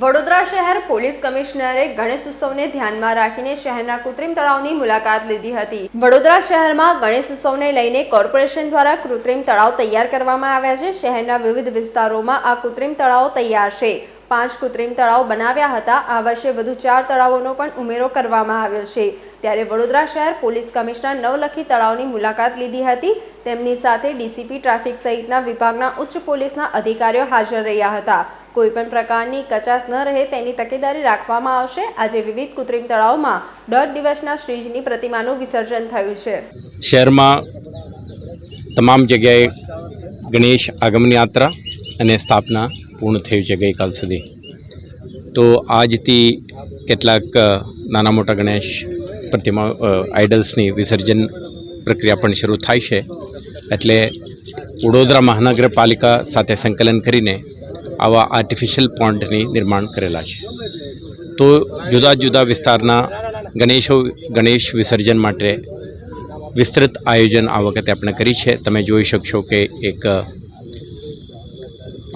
વડોદરા શહેર પોલીસ કમિશનરે ગણેશ ઉત્સવને ધ્યાનમાં રાખીને શહેરના કૃત્રિમ તળાવની મુલાકાત લીધી હતી. વડોદરા શહેરમાં ગણેશ ઉત્સવને લઈને કોર્પોરેશન દ્વારા કૃત્રિમ તળાવ તૈયાર કરવામાં આવ્યા છે. શહેરના વિવિધ વિસ્તારોમાં આ કૃત્રિમ તળાવો તૈયાર છે. પાંચ કૃત્રિમ તળાવ બનાવ્યા હતા. આ વર્ષે વધુ ચાર તળાવોનો પણ ઉમેરો કરવામાં આવ્યો છે. ત્યારે વડોદરા શહેર પોલીસ કમિશનર નવલખી તળાવની મુલાકાત લીધી હતી. તેમની સાથે ડીસીપી ટ્રાફિક સહિતના વિભાગના ઉચ્ચ પોલીસના અધિકારીઓ હાજર રહ્યા હતા. કોઈપણ પ્રકારની કચાશ ન રહે તેની તકેદારી રાખવામાં આવશે. આજે વિવિધ કૃત્રિમ તળાવમાં દોઢ દિવસના શ્રીજીની પ્રતિમાનું વિસર્જન થયું છે. શહેરમાં તમામ જગ્યાએ ગણેશ આગમન યાત્રા અને સ્થાપના પૂર્ણ થઈ છે ગઈકાલ સુધી. તો આજથી કેટલાક નાના મોટા ગણેશ પ્રતિમા આઇડલ્સની વિસર્જન પ્રક્રિયા પણ શરૂ થાય છે. એટલે વડોદરા મહાનગરપાલિકા સાથે સંકલન કરીને આવા આર્ટિફિશિયલ પોન્ડની નિર્માણ કરેલા છે. તો જુદા જુદા વિસ્તારના ગણેશો, ગણેશ વિસર્જન માટે વિસ્તૃત આયોજન આ વખતે આપણે કરી છે. તમે જોઈ શકશો કે એક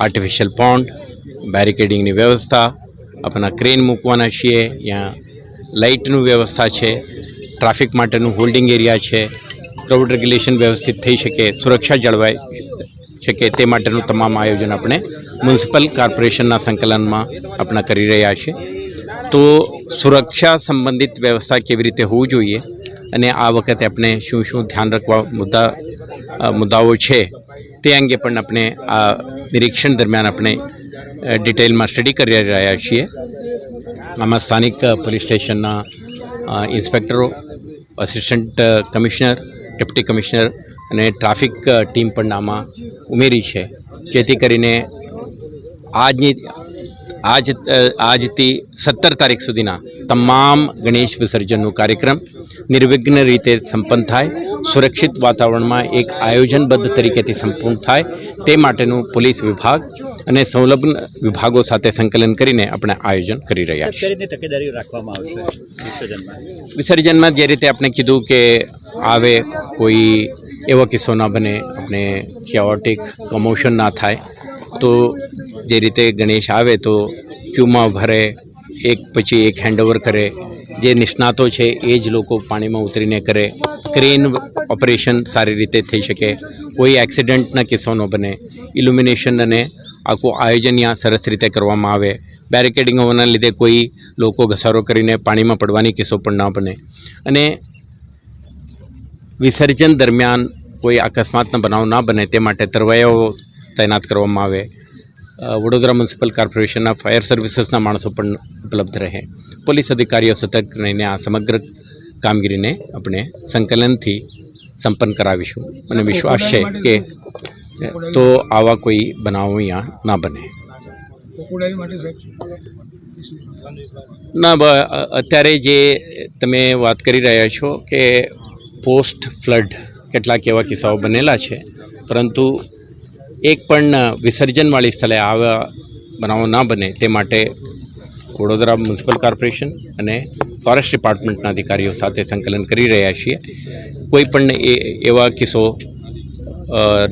આર્ટિફિશિયલ પોન્ડ બેરિકેડિંગની વ્યવસ્થા, આપણા ક્રેન મૂકવાના છીએ ત્યાં લાઇટનું વ્યવસ્થા છે ટ્રાફિક માટેનું હોલ્ડિંગ એરિયા છે ક્રાઉડ રેગ્યુલેશન વ્યવસ્થિત થઈ શકે, સુરક્ષા જળવાઈ શકે તે માટેનું તમામ આયોજન આપણે મ્યુનિસિપલ કોર્પોરેશનના સંકલનમાં આપણે કરી રહ્યા છે તો સુરક્ષા સંબંધિત વ્યવસ્થા કેવી રીતે હોવું જોઈએ અને આ વખતે આપણે શું શું ધ્યાન રાખવા મુદ્દા મુદ્દાઓ છે તે અંગે પણ આપણે આ નિરીક્ષણ દરમિયાન આપણે ડિટેલમાં સ્ટડી કરી રહ્યા છીએ. આમાં સ્થાનિક પોલીસ સ્ટેશનના ઇન્સ્પેક્ટરો, અસિસ્ટન્ટ કમિશનર ડેપ્ટી કમિશનર અને ટ્રાફિક ટીમ પણ આમાં ઉમેરી છે. જેથી કરીને આજની આજ આજથી સત્તર તારીખ સુધીના તમામ ગણેશ વિસર્જનનો કાર્યક્રમ નિર્વિઘ્ન રીતે સંપન્ન થાય સુરક્ષિત વાતાવરણમાં એક આયોજનબદ્ધ તરીકેથી સંપૂર્ણ થાય તે માટેનું પોલીસ વિભાગ અને સંલગ્ન વિભાગો સાથે સંકલન કરીને આપણે આયોજન કરી રહ્યા છીએ. તકેદારી રાખવામાં આવશે વિસર્જનમાં? વિસર્જનમાં જે રીતે આપણે કીધું કે આવે કોઈ એવો કિસ્સો ના બને આપણે ક્યાઓટિક કમોશન ના થાય તો જે રીતે ગણેશ આવે તો ક્યુમાં ભરે, એક પછી એક હેન્ડઓવર કરે. જે નિષ્ણાતો છે, એ જ લોકો પાણીમાં ઉતરીને કરે. ક્રેન ઓપરેશન સારી રીતે થઈ શકે. કોઈ એક્સિડન્ટના કિસ્સો ન બને. ઇલ્યુમિનેશન અને આખું આયોજન ત્યાં સરસ રીતે કરવામાં આવે. બેરિકેડિંગ હોવાના લીધે કોઈ લોકો ઘસારો કરીને પાણીમાં પડવાની કિસ્સો પણ ના બને. અને વિસર્જન દરમિયાન કોઈ અકસ્માતનો બનાવ ના બને તે માટે તરવૈયાઓ તૈનાત કરવામાં આવે. વડોદરા મ્યુનિસિપલ કોર્પોરેશનના ફાયર સર્વિસીસના માણસો પણ ઉપલબ્ધ રહે. પોલીસ અધિકારીઓ સતર્ક રહીને આ સમગ્ર કામગીરીને આપણે સંકલનથી સંપન્ન કરાવીશું. મને વિશ્વાસ છે કે તો આવા કોઈ બનાવો અહીંયા ના બને. ના અત્યારે જે તમે વાત કરી રહ્યા છો કે પોસ્ટ ફ્લડ કેટલાક એવા કિસ્સાઓ બનેલા છે. પરંતુ એક પણ વિસર્જનવાળી સ્થળે આવા બનાવો ના બને તે માટે વડોદરા મ્યુનિસિપલ કોર્પોરેશન અને ફોરેસ્ટ ડિપાર્ટમેન્ટના અધિકારીઓ સાથે સંકલન કરી રહ્યા છીએ. કોઈ પણ એ એવા કિસ્સો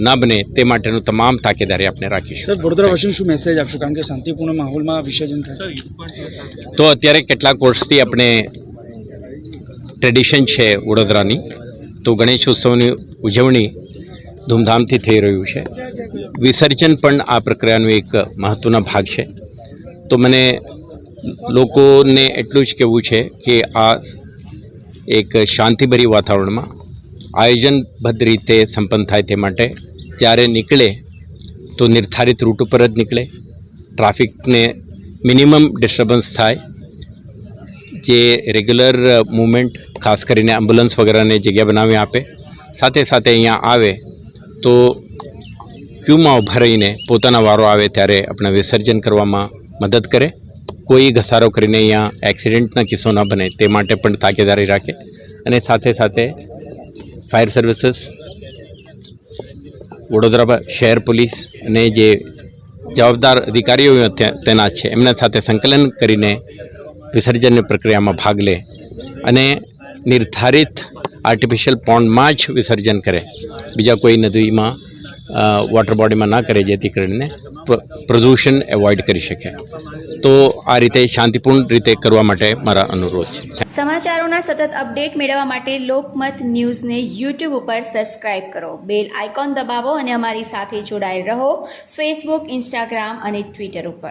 ના બને તે માટેનું તમામ તાકેદારી આપણે રાખીશું. સર વડોદરાવાસીને શું મેસેજ આપશો? કારણ કે શાંતિપૂર્ણ માહોલમાં વિસર્જન થાય. તો અત્યારે કેટલાક વર્ષથી આપણે ટ્રેડિશન છે વડોદરાની. તો ગણેશ ઉત્સવની ઉજવણી ધૂમધામથી થઈ રહ્યું છે. વિસર્જન પણ આ પ્રક્રિયાનો એક મહત્ત્વનો ભાગ છે. તો મને લોકોને એટલું જ કહેવું છે કે આ એક શાંતિભરી વાતાવરણમાં આયોજનબદ્ધ રીતે સંપન્ન થાય તે માટે જ્યારે નીકળે તો નિર્ધારિત રૂટ ઉપર જ નીકળે. ટ્રાફિકને મિનિમમ ડિસ્ટર્બન્સ થાય. જે રેગ્યુલર મૂવમેન્ટ, ખાસ કરીને એમ્બ્યુલન્સ વગેરેને જગ્યા બનાવી આપે. સાથે સાથે અહીંયા આવે તો ક્યુમાં ઊભા રહીને પોતાના વારો આવે ત્યારે આપણે વિસર્જન કરવામાં મદદ કરે. કોઈ ઘસારો કરીને અહીંયા એક્સિડન્ટના કિસ્સો ન બને, તે માટે પણ તાકેદારી રાખે. અને સાથે સાથે ફાયર સર્વિસીસ વડોદરા શહેર પોલીસ અને જે જવાબદાર અધિકારીઓ તેના છે. એમના સાથે સંકલન કરીને વિસર્જનની પ્રક્રિયામાં ભાગ લે. અને નિર્ધારિત આર્ટિફિશિયલ પોન્ડમાં જ વિસર્જન કરે. બીજા કોઈ નદીમાં વોટર બોડીમાં ના કરે, જેથી કરીને પ્રદૂષણ એવોઇડ કરી શકે. તો આ રીતે શાંતિપૂર્ણ રીતે કરવા માટે મારા અનુરોધ છે. સમાચારોના સતત અપડેટ મેળવવા માટે લોકમત ન્યૂઝને યુટ્યુબ ઉપર સબસ્ક્રાઇબ કરો. બેલ આઇકોન દબાવો અને અમારી સાથે જોડાયેલ રહો. ફેસબુક ઇન્સ્ટાગ્રામ અને ટ્વિટર ઉપર.